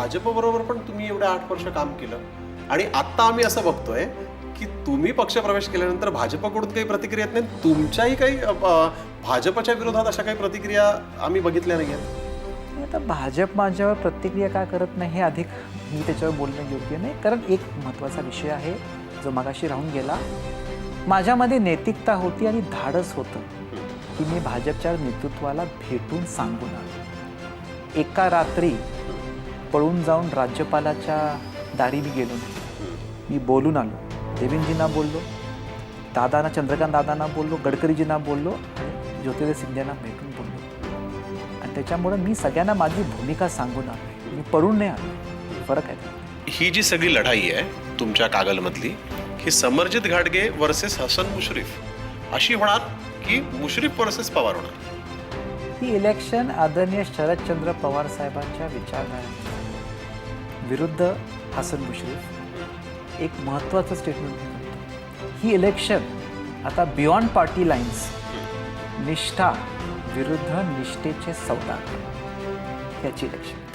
भाजपबरोबर पण तुम्ही एवढे आठ वर्ष काम केलं. आणि आत्ता आम्ही असं बघतोय की तुम्ही पक्षप्रवेश केल्यानंतर भाजपकडून काही प्रतिक्रिया येत नाही. तुमच्याही काही भाजपच्या विरोधात अशा काही प्रतिक्रिया आम्ही बघितल्या नाही आहेत आता भाजप माझ्यावर प्रतिक्रिया का करत नाही हे अधिक मी त्याच्यावर बोलणं योग्य नाही. कारण एक महत्त्वाचा विषय आहे जो मगाशी राहून गेला. माझ्यामध्ये नैतिकता होती आणि धाडस होतं की मी भाजपच्या नेतृत्वाला भेटून सांगून आलो. एका रात्री पळून जाऊन राज्यपालाच्या दारी मी गेलो. मी बोलून आलो. देवेंद्रजींना बोललो दादांना चंद्रकांत दादांना बोललो गडकरीजींना बोललो आणि ज्योतिराव सिंधियांना भेटून बोललो. आणि त्याच्यामुळं मी सगळ्यांना माझी भूमिका सांगून आलो. मी पळून नाही आलो. फरक आहे. ही जी सगळी लढाई आहे तुमच्या कागलमधली ही समरजित घाटगे वर्सेस हसन मुश्रीफ. अशी होणार की मुश्रीफ वर्सेस पवार होणार? ही इलेक्शन आदरणीय शरदचंद्र पवार साहेबांच्या विचारधारा विरुद्ध हसन मुश्रीफ एक महत्त्वाचं स्टेटमेंट ही इलेक्शन आता बियॉन्ड पार्टी लाईन्स निष्ठा विरुद्ध निष्ठेचे सौदा याची इलेक्शन